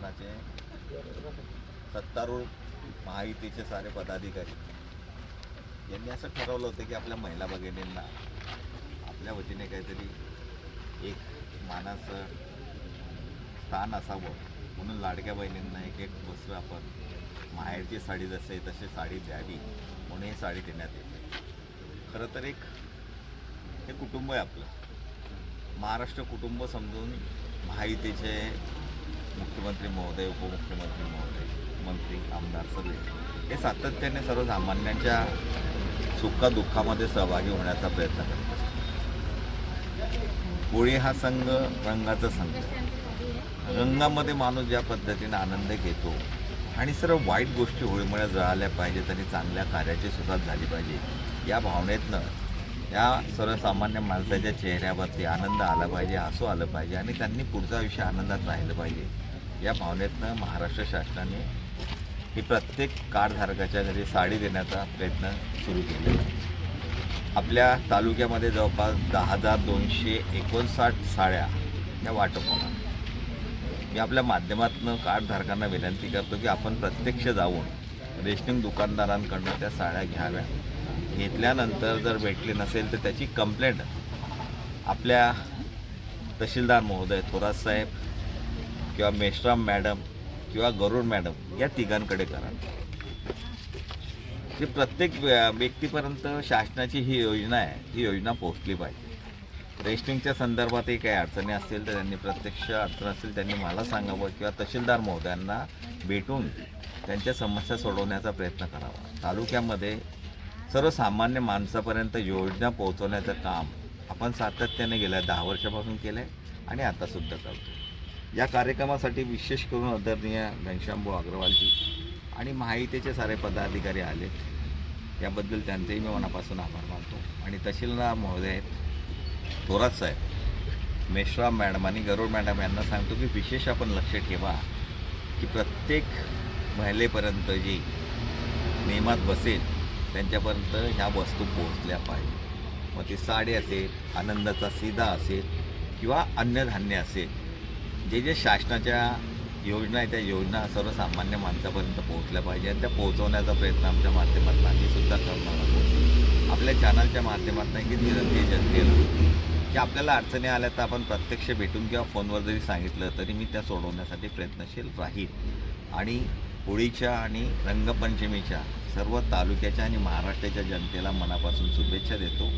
शासनाचे सत्तारूढ महायुतीचे सारे पदाधिकारी. यांनी असं ठरवलं होतं की आपल्या महिला भगिनींना आपल्या वतीने काहीतरी एक मानाचं स्थान असावं म्हणून लाडक्या बहिणींना एक एक वस्त्र आपण माहेरची साडी जसे तशी साडी द्यावी म्हणून ही साडी देण्यात येते. खरं तर एक हे कुटुंब आहे आपलं. महाराष्ट्र कुटुंब समजून महायुतीचे मुख्यमंत्री महोदय उपमुख्यमंत्री महोदय मंत्री आमदार सगळे. हे सातत्याने सर्वसामान्यांच्या सुखादुःखामध्ये सहभागी होण्याचा प्रयत्न करत होळी हा संघ रंगाचा संघ. रंगामध्ये माणूस ज्या पद्धतीने आनंद घेतो आणि सर्व वाईट गोष्टी होळीमुळे जळाल्या पाहिजेत आणि चांगल्या कार्याची सुरुवात झाली पाहिजे या भावनेतनं या सर्वसामान्य माणसाच्या चेहऱ्यावरती आनंद आला पाहिजे हसू आलं पाहिजे आणि त्यांनी पुढचं आयुष्य आनंदात राहिलं पाहिजे. या भावनेतनं महाराष्ट्र शासनाने ही प्रत्येक कार्डधारकाच्या घरी साडी देण्याचा प्रयत्न सुरू केलेला आपल्या तालुक्यामध्ये जवळपास दहा हजार दोनशे एकोणसाठ साड्या या वाटप होणार मी आपल्या माध्यमातून कार्डधारकांना विनंती करतो की आपण प्रत्यक्ष जाऊन रेशनिंग दुकानदारांकडनं त्या साड्या घ्याव्या. घेतल्यानंतर जर भेटली नसेल तर त्याची कंप्लेंट आपल्या तहसीलदार महोदय थोरात साहेब किंवा मेश्राम मॅडम किंवा गरुड मॅडम या तिघांकडे करा. ते प्रत्येक व्य- व्यक्तीपर्यंत शासनाची ही योजना आहे ही योजना पोहोचली पाहिजे. रेशनिंगच्या संदर्भातही काही अडचणी असतील तर त्यांनी प्रत्यक्ष अडचण असेल त्यांनी मला सांगावं किंवा तहसीलदार महोदयांना भेटून त्यांच्या समस्या सोडवण्याचा प्रयत्न करावा. तालुक्यामध्ये सर्वसामान्य माणसापर्यंत योजना पोहोचवण्याचं काम आपण सातत्याने गेल्या दहा वर्षापासून केलं आहे आणि आतासुद्धा करतो या कार्यक्रमासाठी विशेष करून आदरणीय घनश्यामभाऊ अग्रवालजी आणि माहितीचे सारे पदाधिकारी आलेत याबद्दल त्यांचेही मी मनापासून आभार मानतो. आणि तहसीलदार महोदय थोरात साहेब मेश्राम मॅडम आणि गरुड मॅडम यांना सांगतो की विशेष आपण लक्ष ठेवा की प्रत्येक महिलेपर्यंत जी नियमात बसेल त्यांच्यापर्यंत ह्या वस्तू पोहोचल्या पाहिजे. मग ती साडी असेल आनंदाचा सीधा असेल किंवा अन्नधान्य असेल. जे जे शासनाच्या योजना आहे त्या योजना सर्वसामान्य माणसापर्यंत पोहोचल्या पाहिजे आणि त्या पोहोचवण्याचा प्रयत्न आमच्या माध्यमातून आम्ही सुद्धा करणार आहोत. आपल्या चॅनलच्या माध्यमातून की विनंती जनतेला की आपल्याला अडचणी आल्या तर आपण प्रत्यक्ष भेटून किंवा फोनवर जरी सांगितलं तरी मी त्या सोडवण्यासाठी प्रयत्नशील राहील आणि होळीच्या आणि रंगपंचमीच्या सर्व तालुक्याच्या आणि महाराष्ट्राच्या जनतेला मनापासून शुभेच्छा देतो.